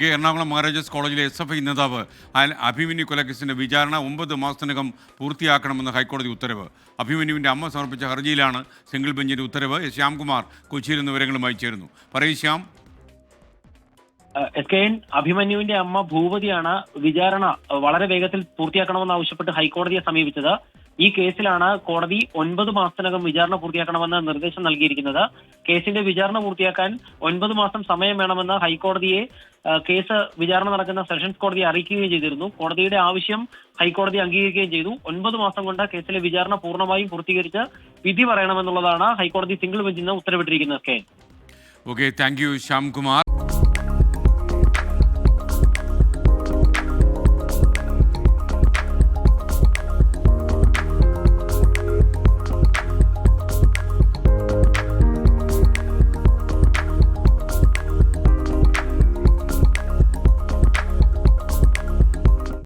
K Ernakulam Maharajas കോളേജിലെ S F I നേതാവ് അഭിമന്യു കൊലക്കേസിന്റെ വിചാരണ ഒമ്പത് മാസത്തിനകം പൂർത്തിയാക്കണമെന്ന് ഹൈക്കോടതി ഉത്തരവ്. അഭിമന്യുവിന്റെ അമ്മ സമർപ്പിച്ച ഹർജിയിലാണ് സിംഗിൾ ബെഞ്ചിന്റെ ഉത്തരവ്. ശ്യാംകുമാർ കൊച്ചിയിൽ നിന്ന് വിവരങ്ങളുമായി ചേരുന്നു. പറയൂ ശ്യാം. കെ എൻ അഭിമന്യുവിന്റെ അമ്മ ഭൂപതിയാണ് വിചാരണ വളരെ വേഗത്തിൽ പൂർത്തിയാക്കണമെന്ന് ആവശ്യപ്പെട്ട് ഹൈക്കോടതിയെ സമീപിച്ചത്. ഈ കേസിലാണ് കോടതി ഒൻപത് മാസത്തിനകം വിചാരണ പൂർത്തിയാക്കണമെന്ന് നിർദ്ദേശം നൽകിയിരിക്കുന്നത്. കേസിന്റെ വിചാരണ പൂർത്തിയാക്കാൻ ഒൻപത് മാസം സമയം വേണമെന്ന് ഹൈക്കോടതിയെ കേസ് വിചാരണ നടക്കുന്ന സെഷൻസ് കോടതിയെ അറിയിക്കുകയും ചെയ്തിരുന്നു. കോടതിയുടെ ആവശ്യം ഹൈക്കോടതി അംഗീകരിക്കുകയും ചെയ്തു. ഒൻപത് മാസം കൊണ്ട് കേസിലെ വിചാരണ പൂർണമായും പൂർത്തീകരിച്ച് വിധി പറയണമെന്നുള്ളതാണ് ഹൈക്കോടതി സിംഗിൾ ബെഞ്ചിൽ നിന്ന് ഉത്തരവിട്ടിരിക്കുന്നത്. K. Okay thank you Shyamkumar.